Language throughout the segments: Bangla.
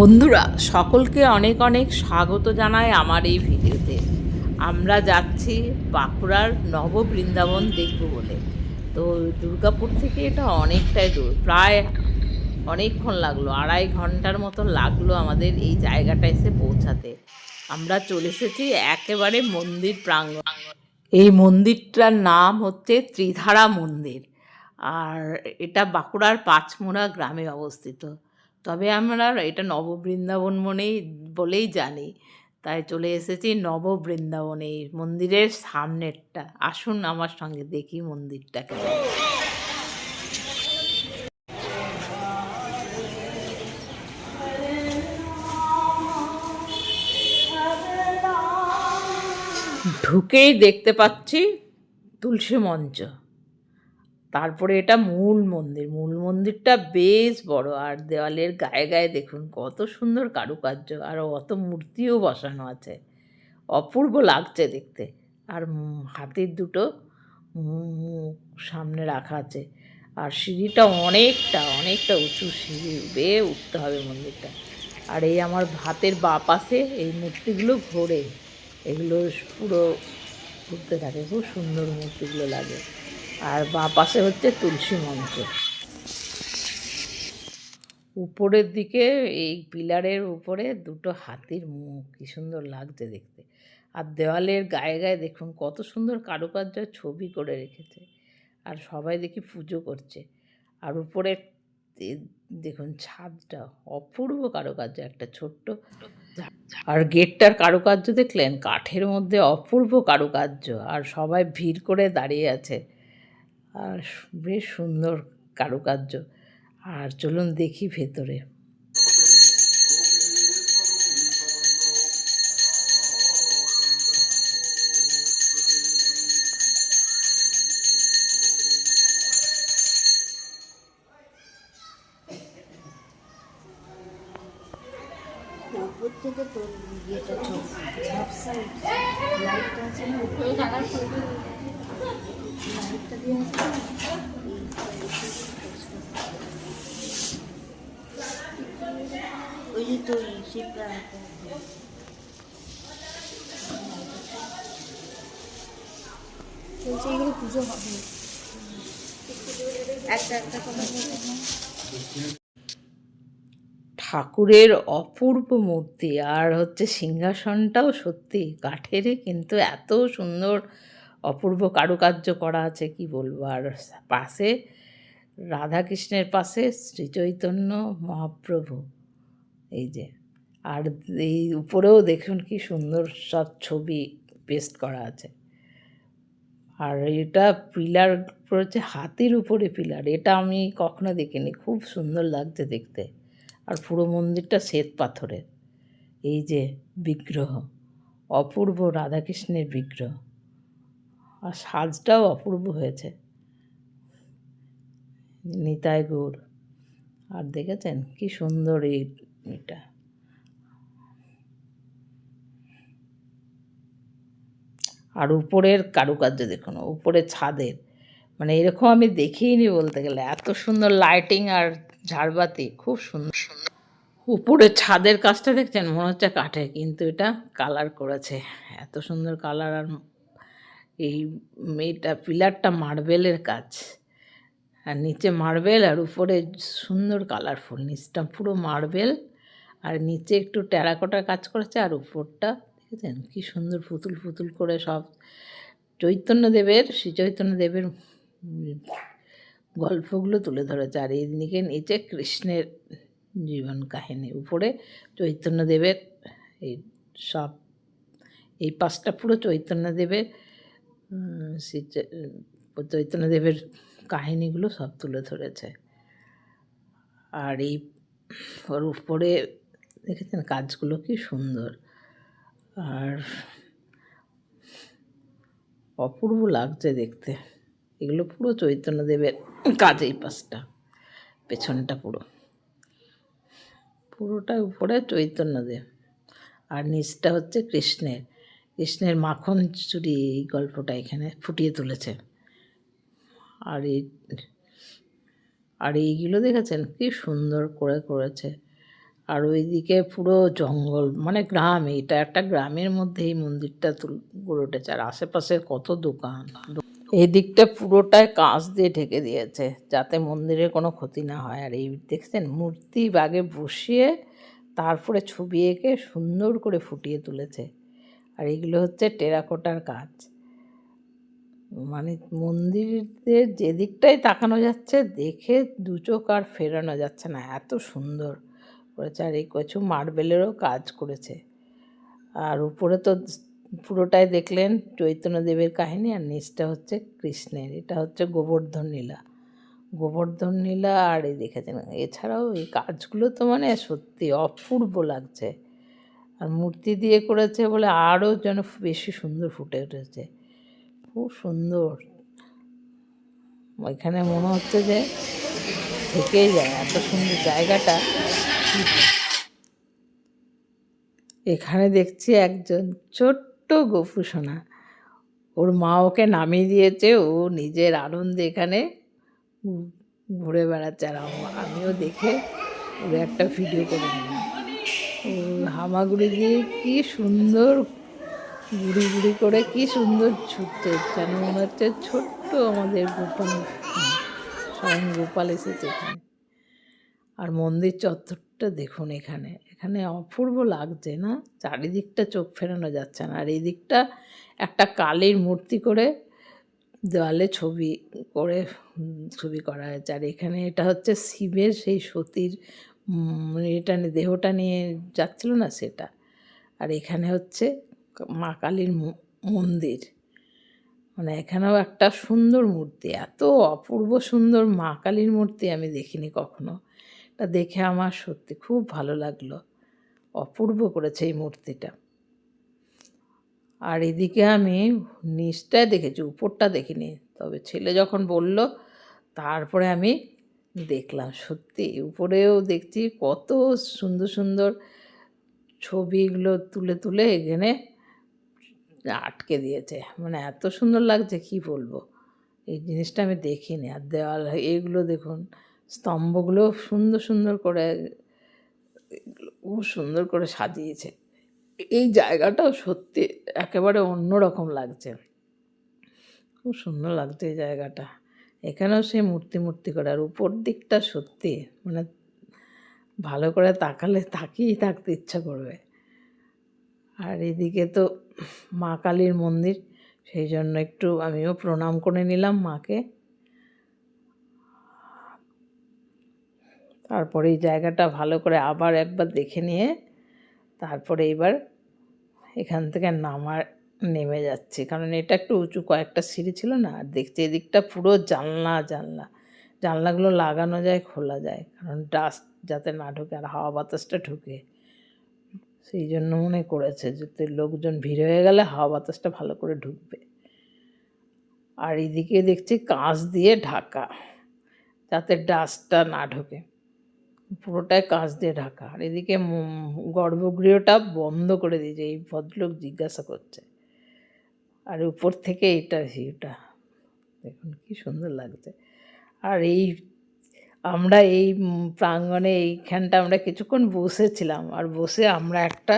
বন্ধুরা, সকলকে অনেক অনেক স্বাগত জানায় আমার এই ভিডিওতে। আমরা যাচ্ছি বাঁকুড়ার নব বৃন্দাবন দেখব বলে। তো দুর্গাপুর থেকে এটা অনেকটাই দূর, প্রায় অনেকক্ষণ লাগল, আড়াই ঘণ্টার মতো লাগল আমাদের এই জায়গাটা এসে পৌঁছাতে। আমরা চলে এসেছি একেবারে মন্দির প্রাঙ্গণ। এই মন্দিরটার নাম হচ্ছে ত্রিধারা মন্দির, আর এটা বাঁকুড়ার পাঁচমোড়া গ্রামে অবস্থিত। তবে আমরা এটা নববৃন্দাবন মনেই বলেই জানি। তাই চলে এসেছি নববৃন্দাবনে মন্দিরের সামনেরটা। আসুন আমার সঙ্গে দেখি মন্দিরটাকে ঢুকেই দেখতে পাচ্ছি তুলসী মঞ্চ। তারপরে এটা মূল মন্দির। মূল মন্দিরটা বেশ বড়। আর দেওয়ালের গায়ে গায়ে দেখুন কত সুন্দর কারুকার্য। আর অত মূর্তিও বসানো আছে। অপূর্ব লাগছে দেখতে। আর হাতির দুটো সামনে রাখা আছে। আর সিঁড়িটা অনেকটা অনেকটা উঁচু সিঁড়ি বেয়ে উঠতে হবে মন্দিরটা। আর এই আমার ভাতের বা পাশে এই মূর্তিগুলো ঘোরে। এগুলো পুরো ঘুরতে থাকে। খুব সুন্দর মূর্তিগুলো লাগে। আর বাঁ পাশে হচ্ছে তুলসী মঞ্চ। উপরের দিকে এই পিলারের উপরে দুটো হাতির মুখ, কি সুন্দর লাগছে দেখতে। আর দেওয়ালের গায়ে গায়ে দেখুন কত সুন্দর কারুকার্য ছবি করে রেখেছে। আর সবাই দেখি পুজো করছে। আর উপরে দেখুন ছাদটা, অপূর্ব কারুকার্য, একটা ছোট্ট আর গেটটার কারুকার্য দেখলেন? কাঠের মধ্যে অপূর্ব কারুকার্য। আর সবাই ভিড় করে দাঁড়িয়ে আছে। আর বেশ সুন্দর কারুকার্য। আর চলুন দেখি ভেতরে। থেকে তোর ইয়েটা ঝাপসা লাইটটা আছে না উপরে থাকার ছবি লাইটটা দিয়ে আছে না এই ওই যে তোর শিবরা বলছে এগুলো পুজো হবে। একটা একটা ঠাকুরের অপূর্ব মূর্তি আর হচ্ছে সিংহাসনটাও সত্যি কাঠেরই কিন্তু এত সুন্দর অপূর্ব কারুকার্য করা আছে কি বলব? আর পাশে রাধাকৃষ্ণের পাশে শ্রীচৈতন্য মহাপ্রভু। এই যে, আর এই উপরেও দেখুন কি সুন্দর সব ছবি পেস্ট করা আছে। আর এটা পিলার হচ্ছে হাতির উপরে পিলার এটা আমি কখনো দেখিনি, খুব সুন্দর লাগছে দেখতে। আর পুরো মন্দিরটা শ্বেত পাথরের। এই যে বিগ্রহ, অপূর্ব রাধাকৃষ্ণের বিগ্রহ। আর সাজটাও অপূর্ব হয়েছে। নিতাই গৌর আর দেখেছেন কি সুন্দর এই এটা। আর উপরের কারুকার্য দেখুন উপরে ছাদের মানে এরকম আমি দেখিনি বলতে গেলে। এত সুন্দর লাইটিং আর ঝাড়বাতি, খুব সুন্দর। সুন্দর উপরে ছাদের কাজটা দেখছেন? মনে হচ্ছে কাঠে কিন্তু এটা কালার করেছে। এত সুন্দর কালার আর এই মেয়েটা, পিলারটা মার্বেলের কাজ। আর নিচে মার্বেল আর উপরে সুন্দর কালারফুল নিচটা পুরো মার্বেল আর নিচে একটু টেরাকোটার কাজ করেছে আর উপরটা দেখেছেন? কি সুন্দর পুতুল পুতুল করে সব চৈতন্যদেবের শ্রী চৈতন্যদেবের গল্পগুলো তুলে ধরেছে। আর এইদিকে নিচে কৃষ্ণের জীবন কাহিনী। উপরে চৈতন্যদেবের এই সব, এই পাশটা পুরো চৈতন্যদেবের শ্রী চৈতন্যদেবের কাহিনীগুলো সব তুলে ধরেছে। আর এই ওর উপরে দেখেছেন কাজগুলো কি সুন্দর। আর অপূর্ব লাগছে দেখতে। এগুলো পুরো চৈতন্যদেবের কাজ এই পাশটা পেছনটা পুরো। পুরোটা উপরে চৈতন্যদেব। আর নিচটা হচ্ছে কৃষ্ণের। কৃষ্ণের মাখন চুরি এই গল্পটা এখানে ফুটিয়ে তুলেছে। আর এই, আর এইগুলো দেখেছেন কি সুন্দর করে করেছে। আর ওইদিকে পুরো জঙ্গল মানে গ্রাম, এটা একটা গ্রামের মধ্যে এই মন্দিরটা গড়ে উঠেছে। আর আশেপাশে কত দোকান। এই দিকটা পুরোটাই কাঁচ দিয়ে ঢেকে দিয়েছে, যাতে মন্দিরের কোনো ক্ষতি না হয়। আর এই দেখছেন, মূর্তি বাগে বসিয়ে তারপরে ছবি এঁকে সুন্দর করে ফুটিয়ে তুলেছে। আর এগুলো হচ্ছে টেরাকোটার কাজ মানে মন্দিরের যেদিকটাই তাকানো যাচ্ছে, দেখে দু চোখ আর ফেরানো যাচ্ছে না। এত সুন্দর। করেছে আর এই কিছু মার্বেলেরও কাজ করেছে। আর উপরে তো পুরোটাই দেখলেন চৈতন্যদেবের কাহিনী আর নিচটা হচ্ছে কৃষ্ণের, এটা হচ্ছে গোবর্ধন নীলা গোবর্ধন নীলা আর এই দেখেছেন এছাড়াও এই কাজগুলো তো মানে সত্যি অপূর্ব লাগছে। আর মূর্তি দিয়ে করেছে বলে আরও যেন বেশি সুন্দর ফুটে উঠেছে, খুব সুন্দর। ওইখানে মনে হচ্ছে যে থেকেই যায়, এত সুন্দর জায়গাটা। এখানে দেখছি একজন ছোট্ট গপু সোনা। ওর মা ওকে নামিয়ে দিয়েছে, ও নিজের আনন্দে এখানে ঘুরে বেড়াচ্ছে। আর আম- আমিও দেখে ওর একটা ভিডিও করে নিলাম। হামাগুড়ি দিয়ে কি সুন্দর গুড়ি গুড়ি করে কি সুন্দর ছুটছে, যেন মনে হচ্ছে ছোট্ট আমাদের গোপাল, স্বয়ং গোপাল এসেছে এখানে। আর মন্দির চত্বরটা দেখুন এখানে। এখানে অপূর্ব লাগছে না? চারিদিকটা চোখ ফেরানো যাচ্ছে না। আর এই দিকটা একটা কালীর মূর্তি করে দেওয়ালে ছবি করে ছবি করা হয়েছে। আর এখানে এটা হচ্ছে শিবের সেই সতীর এটা দেহটা নিয়ে যাচ্ছিল না সেটা। আর এখানে হচ্ছে মা কালীর মন্দির। মানে এখানেও একটা সুন্দর মূর্তি। এত অপূর্ব সুন্দর মা কালীর মূর্তি আমি দেখিনি কখনো। এটা দেখে আমার সত্যি খুব ভালো লাগল। অপূর্ব করেছে এই মূর্তিটা। আর এদিকে আমি নিচটায় দেখেছি, উপরটা দেখিনি। তবে ছেলে যখন বলল, তারপরে আমি দেখলাম, সত্যি উপরেও দেখছি কত সুন্দর সুন্দর ছবিগুলো তুলে তুলে এখানে আটকে দিয়েছে। মানে এত সুন্দর লাগছে, কি বলব? এই জিনিসটা আমি দেখিনি। আর দেওয়াল, এইগুলো দেখুন স্তম্ভগুলো সুন্দর সুন্দর করে খুব সুন্দর করে সাজিয়েছে। এই জায়গাটাও সত্যি একেবারে অন্যরকম লাগছে। খুব সুন্দর লাগছে এই জায়গাটা। এখানেও সেই মূর্তি মূর্তি করে, আর উপর দিকটা সত্যি মানে ভালো করে তাকালে তাকিয়েই থাকতে ইচ্ছা করবে। আর এদিকে তো মা কালীর মন্দির, সেই জন্য একটু আমিও প্রণাম করে নিলাম মাকে। তারপরে এই জায়গাটা ভালো করে আবার একবার দেখে নিয়ে তারপরে এবার এখান থেকে নামার নেমে যাচ্ছি। কারণ এটা একটু উঁচু, কয়েকটা সিঁড়ি ছিল না? আর দেখছি এদিকটা পুরো জানলা জানলা। জানলাগুলো লাগানো যায়, খোলা যায়। কারণ ডাস্ট যাতে না ঢোকে আর হাওয়া বাতাসটা ঢুকে। সেই জন্য মনে করেছে যাতে লোকজন ভিড় হয়ে গেলে হাওয়া বাতাসটা ভালো করে ঢুকবে। আর এদিকে দেখছি কাঁচ দিয়ে ঢাকা, যাতে ডাস্টটা না ঢোকে। পুরোটাই কাঁচ দিয়ে ঢাকা। আর এদিকে গর্ভগৃহটা বন্ধ করে দিয়েছে, এই ভদ্রলোক জিজ্ঞাসা করছে। আর উপর থেকে এইটা ভিউটা, দেখুন কি সুন্দর লাগছে। আর এই, আমরা এই প্রাঙ্গণে এইখানটা আমরা কিছুক্ষণ বসেছিলাম, আর বসে আমরা একটা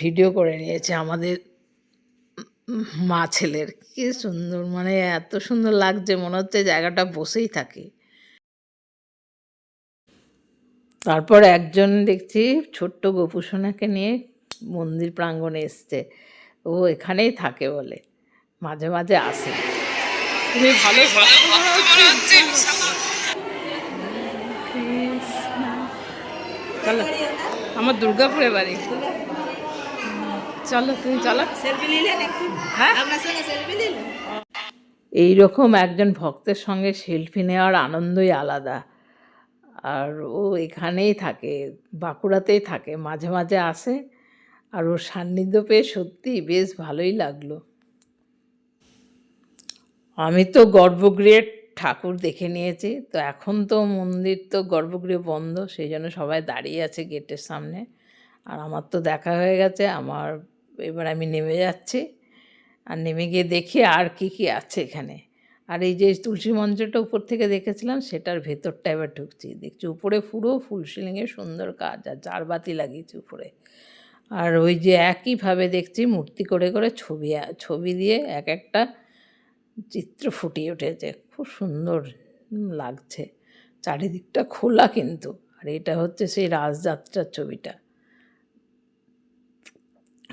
ভিডিও করে নিয়েছি আমাদের মা ছেলের। কি সুন্দর মানে এত সুন্দর লাগছে, মনে হচ্ছে জায়গাটা বসেই থাকি। তারপর একজন দেখছি ছোট্ট গোপুসোনাকে নিয়ে মন্দির প্রাঙ্গণে এসছে। ও এখানেই থাকে বলে। মাঝে মাঝে আসে। তুমি ভালো চলো। আমার দুর্গাপুরে বাড়ি। চলো তুমি চলো। হ্যাঁ? এইরকম একজন ভক্তের সঙ্গে সেলফি নেওয়ার আনন্দই আলাদা। আর ও এখানেই থাকে, বাঁকুড়াতেই থাকে, মাঝে মাঝে আসে। আর ওর সান্নিধ্য পেয়ে সত্যি বেশ ভালোই লাগল। আমি তো গর্ভগৃহের ঠাকুর দেখে নিয়েছি, তো এখন তো মন্দির তো গর্ভগৃহ বন্ধ, সেই জন্য সবাই দাঁড়িয়ে আছে গেটের সামনে। আর আমার তো দেখা হয়ে গেছে, আমার, এবার আমি নেমে যাচ্ছি। আর নেমে গিয়ে দেখি আর কি কি আছে এখানে। আর এই যে তুলসী মঞ্চটা উপর থেকে দেখেছিলাম, সেটার ভেতরটা এবার ঢুকছি। দেখছি উপরে পুরো ফুল সিলিংয়ে সুন্দর কাজ, আর চারবাতি লাগিয়েছি উপরে। আর ওই যে একইভাবে দেখছি মূর্তি করে করে ছবি ছবি দিয়ে এক একটা চিত্র ফুটিয়ে উঠেছে। খুব সুন্দর লাগছে। চারিদিকটা খোলা কিন্তু। আর এটা হচ্ছে সেই রাজযাত্রার ছবিটা।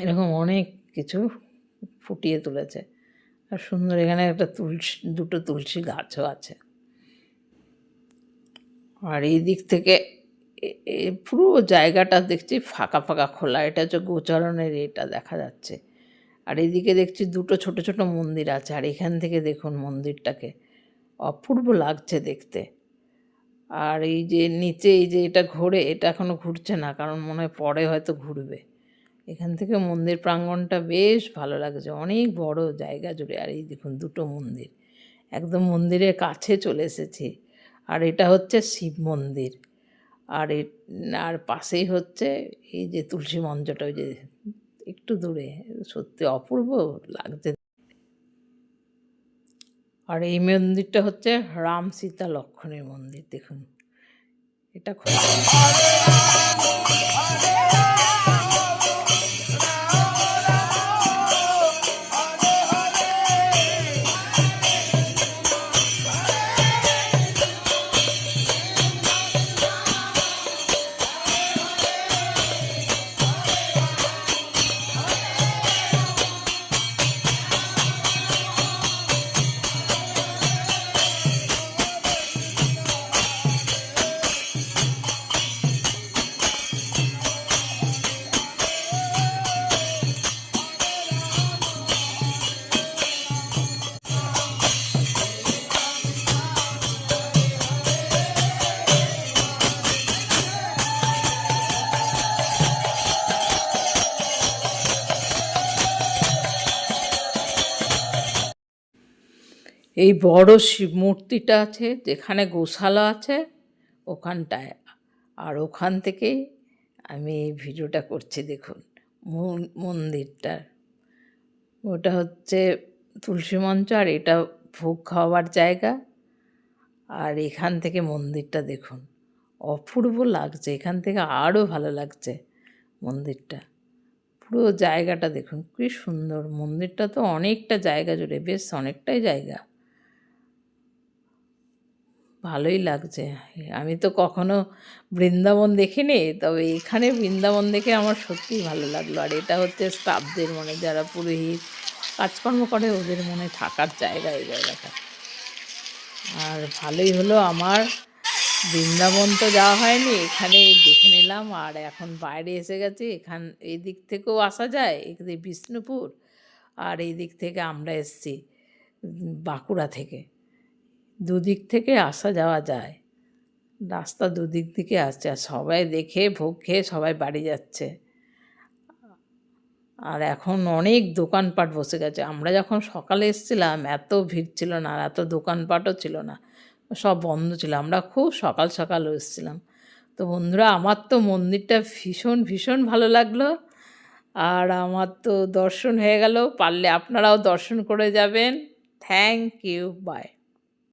এরকম অনেক কিছু ফুটিয়ে তুলেছে। আর সুন্দর, এখানে একটা তুলসী, দুটো তুলসী গাছও আছে। আর এই দিক থেকে পুরো জায়গাটা দেখছি ফাঁকা ফাঁকা খোলা, এটা হচ্ছে গোচরণের এটা দেখা যাচ্ছে। আর এদিকে দেখছি দুটো ছোট ছোট মন্দির আছে, আর এখান থেকে দেখুন মন্দিরটাকে। অপূর্ব লাগছে দেখতে। আর এই যে নিচে, এই যে এটা ঘোরে, এটা এখনও ঘুরছে না, কারণ মনে হয় পরে হয়তো ঘুরবে। এখান থেকে মন্দির প্রাঙ্গণটা বেশ ভালো লাগছে। অনেক বড় জায়গা জুড়ে। আর এই দেখুন দুটো মন্দির। একদম মন্দিরের কাছে চলে এসেছি। আর এটা হচ্ছে শিব মন্দির। আর এ, আর পাশেই হচ্ছে এই যে তুলসী মঞ্চটা, ওই যে একটু দূরে। সত্যি অপূর্ব লাগছে। আর এই মন্দিরটা হচ্ছে রাম সীতা লক্ষণের মন্দির। দেখুন। এটা খুব এই বড় শিব মূর্তিটা আছে, যেখানে গোশালা আছে, ওখানটায়। আর ওখান থেকেই আমি এই ভিডিওটা করছি, দেখুন, মন- মন্দিরটার ওটা হচ্ছে তুলসী মঞ্চ, আর এটা ভোগ খাওয়ার জায়গা। আর এখান থেকে মন্দিরটা দেখুন, অপূর্ব লাগছে, এখান থেকে আরও ভালো লাগছে মন্দিরটা। পুরো জায়গাটা দেখুন, কী সুন্দর, মন্দিরটা তো অনেকটা জায়গা জুড়ে, বেশ অনেকটাই জায়গা। ভালোই লাগছে। আমি তো কখনো বৃন্দাবন দেখিনি, তবে এখানে বৃন্দাবন দেখে আমার সত্যিই ভালো লাগল। আর এটা হচ্ছে স্টাফদের মনে, যারা পুরোহিত কাজকর্ম করে, ওদের মনে থাকার জায়গা এই জায়গাটা। আর ভালোই হলো আমার বৃন্দাবন তো যাওয়া হয়নি, এখানে দেখে নিলাম। আর এখন বাইরে এসে গেছি, এখান, এই দিক থেকেও আসা যায় এদিকে বিষ্ণুপুর। আর এই দিক থেকে আমরা এসছি বাঁকুড়া থেকে। দুদিক থেকে আসা যাওয়া যায়। রাস্তা দুদিক দিকে আসছে আর সবাই দেখে, ভোগ খেয়ে সবাই বাড়ি যাচ্ছে। আর এখন অনেক দোকানপাট বসে গেছে। আমরা যখন সকালে এসেছিলাম, এত ভিড় ছিল না আর এত দোকানপাটও ছিল না। সব বন্ধ ছিল। আমরা খুব সকাল সকাল এসেছিলাম। তো বন্ধুরা, আমার তো মন্দিরটা ভীষণ ভীষণ ভালো লাগল। আর আমার তো দর্শন হয়ে গেল। পারলে আপনারাও দর্শন করে যাবেন। Thank you by